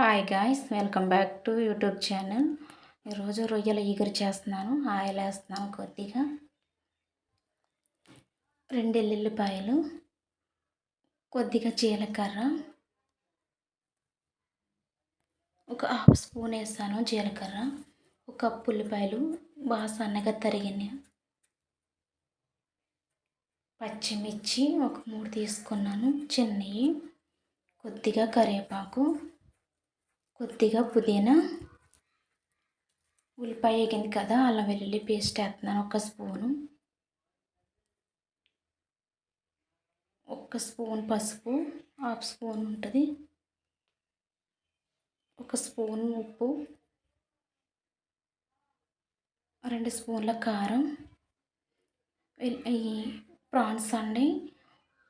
Hi guys welcome back to YouTube channel ఈరోజు రొయ్యల ఈగరు చేస్తున్నాను ఆయిల్ వేస్తున్నాను కొద్దిగా. రెండు ఎల్లుల్లిపాయలు కొద్దిగా జీలకర్ర. ఒక హాఫ్ స్పూన్ వేస్తాను జీలకర్ర. ఒక కప్పు ఉల్లిపాయలు బాగా సన్నగా తరిగిన పచ్చిమిర్చి ఒక మూడు తీసుకున్నాను చిన్నవి కొద్దిగా కరివేపాకు. కొద్దిగా పుదీనా ఉల్లిపాయ వేగింది కదా అల్లం వెల్లుల్లి పేస్ట్ వేస్తున్నాను ఒక స్పూను. ఒక స్పూన్ పసుపు హాఫ్ స్పూన్ ఉంటుంది. ఒక స్పూన్ ఉప్పు రెండు స్పూన్ల కారం ఈ ప్రాన్స్ అండి.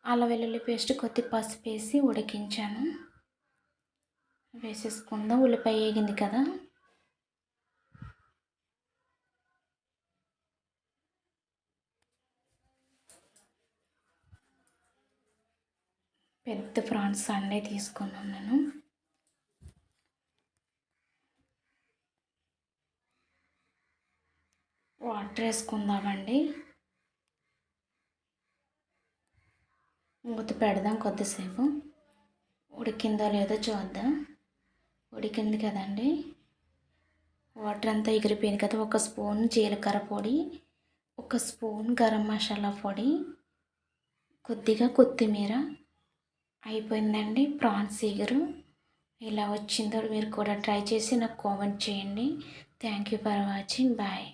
అల్లం వెల్లుల్లి పేస్ట్ కొద్ది పసుపు వేసి ఉడికించాను. వేసేసుకుందాం. ఉల్లిపాయ వేగింది కదా. పెద్ద ప్రాన్స్ అన్నీ తీసుకున్నాను నేను. వాటర్ వేసుకుందామండి. మూత పెడదాం కొద్దిసేపు. ఉడికిందో లేదో చూద్దాం. ఉడికింది కదండి. వాటర్ అంతా ఎగిరిపోయింది కదా ఒక స్పూన్ జీలకర్ర పొడి ఒక స్పూన్ గరం మసాలా పొడి కొద్దిగా కొత్తిమీర. అయిపోయిందండి ప్రాన్స్ ఎగురు. ఇలా వచ్చిందో మీరు కూడా ట్రై చేసి నాకు కామెంట్ చేయండి. Thank you for watching. Bye.